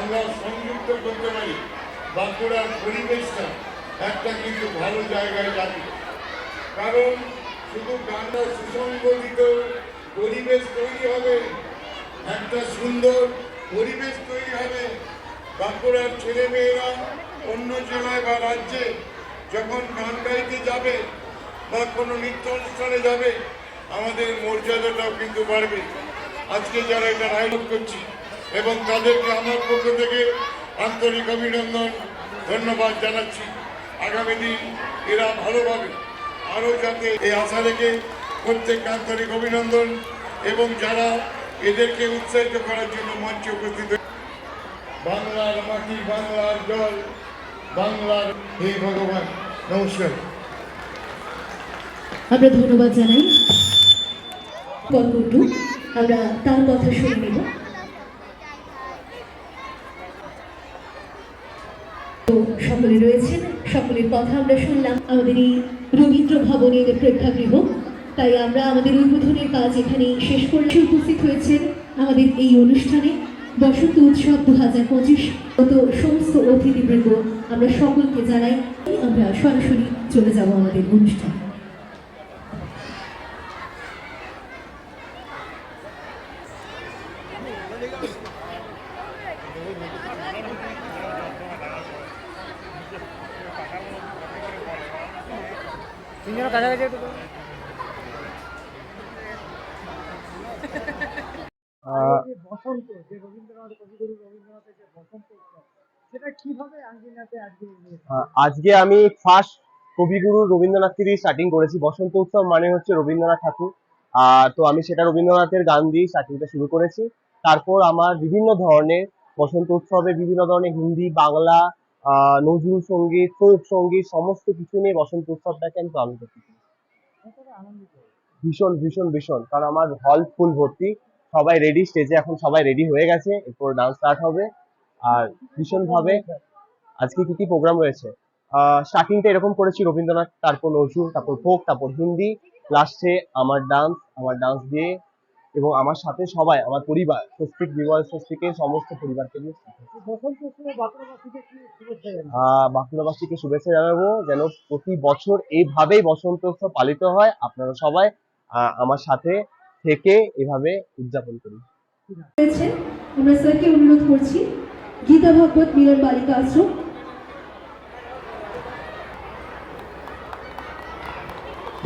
আমরা সংযুক্ত করতে পারি। বাঁকুড়ার পরিবেশটা একটা কিন্তু ভালো জায়গায় যাবে কারণ শুধু গানটা সুসংগঠিত পরিবেশ তৈরি হবে, একটা সুন্দর পরিবেশ তৈরি হবে। বাঁকুড়ার ছেলেমেয়েরা অন্য জেলায় বা রাজ্যে যখন গান গাইতে যাবে বা কোনো নৃত্য অনুষ্ঠানে যাবে, আমাদের মর্যাদাটাও কিন্তু বাড়বে। আজকে যারা এটা আয়োজন করছি এবং তাদেরকে আমার পক্ষ থেকে আন্তরিক অভিনন্দন, ধন্যবাদ জানাচ্ছি। আগামী দিন এরা ভালোভাবে আরও যাতে এই আশা রেখে প্রত্যেক আন্তরিক অভিনন্দন এবং যারা এদেরকে উৎসাহিত করার জন্য মঞ্চে উপস্থিত বাংলার মাটি, বাংলার জল, বাংলার হে ভগবান, নমস্কার। আমরা ধন্যবাদ জানাই। কর্মটু আমরা তার কথা শুনে নেব। সকলে রয়েছেন, সকলের কথা আমরা শুনলাম। আমাদের এই রবীন্দ্র ভবনের প্রেক্ষাগৃহ। তাই আমরা আমাদের উদ্বোধনের কাজ এখানে শেষ করে উপস্থিত হয়েছেন আমাদের এই অনুষ্ঠানে বসন্ত উৎসব দু হাজার পঁচিশ মতো সমস্ত অতিথিবৃন্দ। আমরা সকলকে জানাই, আমরা সরাসরি চলে যাব আমাদের অনুষ্ঠানে। তিনজন কাছাকাছি একটু বসন্ত যে রবীন্দ্রনাথ কবিগুরু রবীন্দ্রনাথের যে বসন্ত সেটা কীভাবে আঙ্গিনাতে আজকে আজকে আমি ফার্স্ট কবিগুরু রবীন্দ্রনাথকে দিয়ে স্টার্টিং করেছি। বসন্ত উৎসব মানে হচ্ছে রবীন্দ্রনাথ ঠাকুর। তো আমি সেটা রবীন্দ্রনাথের গান দিয়ে স্টার্টিংটা শুরু করেছি। তারপর আমার বিভিন্ন ধরনের বসন্ত উৎসবে বিভিন্ন ধরনের হিন্দি বাংলা নজরুল সংগীত ফোক সংগীত, সমস্ত কিছু নিয়ে বসন্ত উৎসবটাকে আমি পালন করতে চাই। ভীষণ ভীষণ ভীষণ। কারণ আমার হল ফুল ভর্তি। সবাই রেডি স্টেজে এখন সবাই রেডি হয়ে গেছে। এরপর ডান্স স্টার্ট হবে। আর ভীষণ ভাবে আজকে কি কি প্রোগ্রাম রয়েছে? স্টার্টিংটা এরকম করেছি রবীন্দ্রনাথ, তারপর নজরুল, তারপর ফোক তারপর হিন্দি। লাস্টে আমার ডান্স আমার ডান্স দিয়ে এবং আমার সাথে সবাই, আমার পরিবার, স্বস্তিক বিমল স্বস্তিকের সমস্ত পরিবারকে নিয়ে এই বাঁকুড়াবাসীকে শুভেচ্ছা জানাব, যেন প্রতি বছর এইভাবেই বসন্ত উৎসব পালিত হয়। আপনারা সবাই আমার সাথে থেকে এভাবে উদযাপন রয়েছেন আমরা স্যারকে অনুরোধ করছি, গীতা ভাগবত মিলন বালিকা আশ্রম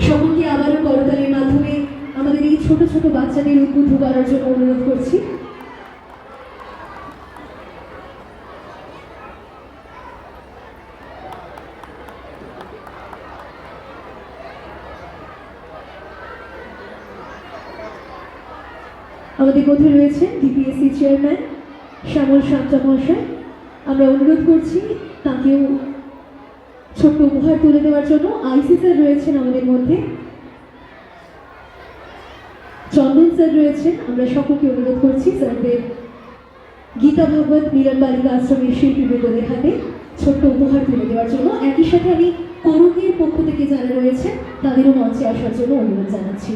সকলকে আবারও করতালির মাধ্যমে আমাদের এই ছোট ছোট বাচ্চাদের উদ্বুদ্ধ করার জন্য অনুরোধ করছি। আমাদের মধ্যে রয়েছেন ডিপিএসসি চেয়ারম্যান শ্যামল শান্তা মহাশয়। আমরা অনুরোধ করছি তাকেও ছোট্ট উপহার তুলে দেওয়ার জন্য। আইসি স্যার রয়েছেন আমাদের মধ্যে। চন্দন স্যার রয়েছেন আমরা সকলকে অনুরোধ করছি স্যারদের গীতা ভাগবত মিলন বালিকা আশ্রমের শিল্পীবৃন্দদের হাতে ছোট্ট উপহার তুলে দেওয়ার জন্য। একই সাথে আমি করণীর পক্ষ থেকে যারা রয়েছে, তাদেরও মঞ্চে আসার জন্য অনুরোধ জানাচ্ছি।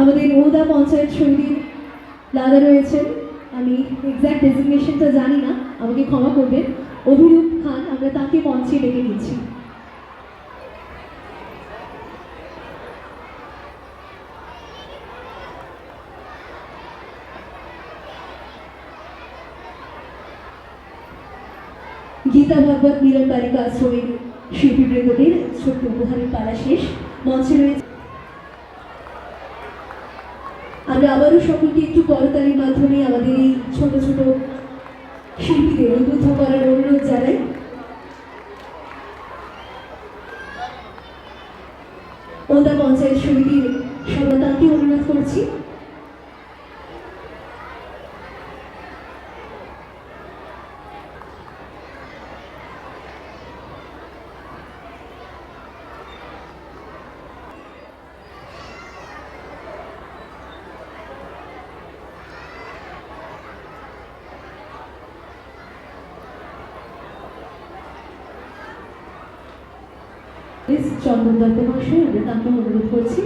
আমাদের মহুদা পঞ্চায়েত সমিতির দাদা রয়েছেন। আমি এক্স্যাক্ট ডেজিগনেশনটা জানি না, আমাকে ক্ষমা করবেন অভিরূপ খান, আমরা তাকে মঞ্চে ডেকে নিচ্ছি। গীতা ভাগবত মিলন বালিকা আশ্রমের শিল্পীবৃন্দদের ছোট্ট উপহারের পালা শেষ। মঞ্চে রয়েছে আমরা আবারও সকলকে একটু করতালির মাধ্যমে আমাদের এই ছোট ছোট শিল্পীদের উদ্বুদ্ধ করার অনুরোধ জানাই ওদা পঞ্চায়েত সমিতির সভাতাকে অনুরোধ করছি এস চন্দন দত্ত মহাশয় আমরা তাকে অনুরোধ করছি।